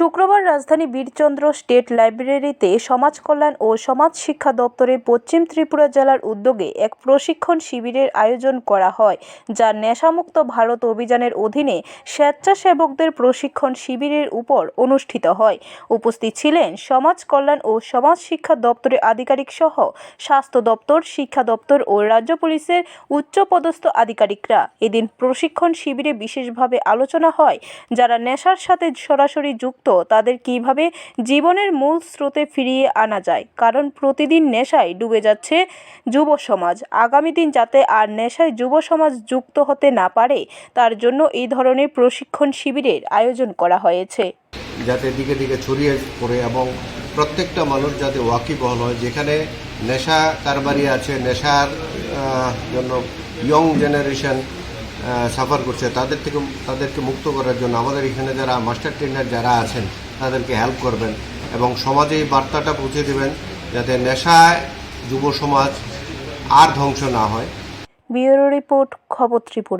শুক্রবার রাজধানী বীরচন্দ্র স্টেট লাইব্রেরিতে সমাজ কল্যাণ ও সমাজ শিক্ষা দপ্তরের পশ্চিম ত্রিপুরা জেলার উদ্যোগে এক প্রশিক্ষণ শিবিরের আয়োজন করা হয়, যা নেশামুক্ত ভারত অভিযানের অধীনে স্বেচ্ছাসেবকদের প্রশিক্ষণ শিবিরের উপর অনুষ্ঠিত হয়। উপস্থিত ছিলেন সমাজ কল্যাণ ও সমাজ শিক্ষা দপ্তরের আধিকারিক সহ স্বাস্থ্য দপ্তর, শিক্ষা দপ্তর ও রাজ্য পুলিশের উচ্চপদস্থ আধিকারিকরা। এদিন প্রশিক্ষণ শিবিরে বিশেষভাবে আলোচনা হয়, যারা নেশার সাথে সরাসরি যুক্ত তাদের কীভাবে জীবনের মূল স্রোতে ফিরিয়ে আনা যায়? কারণ প্রতিদিন নেশায় ডুবে যাচ্ছে যুব সমাজ। আগামী দিন যাতে আর নেশায় যুব সমাজ যুক্ত হতে না পারে, তার জন্য এই ধরনের প্রশিক্ষণ শিবিরের আয়োজন করা হয়েছে। যাতে দিকে দিকে ছড়িয়ে পড়ে এবং প্রত্যেকটা মানুষ যাতে ওয়াকিবহল হয়। যেখানে নেশা কারবারি আছে, নেশার জন্য ইয়ং জেনারেশন সাফার করছে, তাদের থেকে তাদেরকে মুক্ত করার জন্য আমাদের এখানে যারা মাস্টার ট্রেনার যারা আছেন, তাদেরকে হেল্প করবেন এবং সমাজে এই বার্তাটা পৌঁছে দেবেন যাতে নেশায় যুব সমাজ আর ধ্বংস না হয়। ব্যুরো রিপোর্ট, খবর ত্রিপুরা।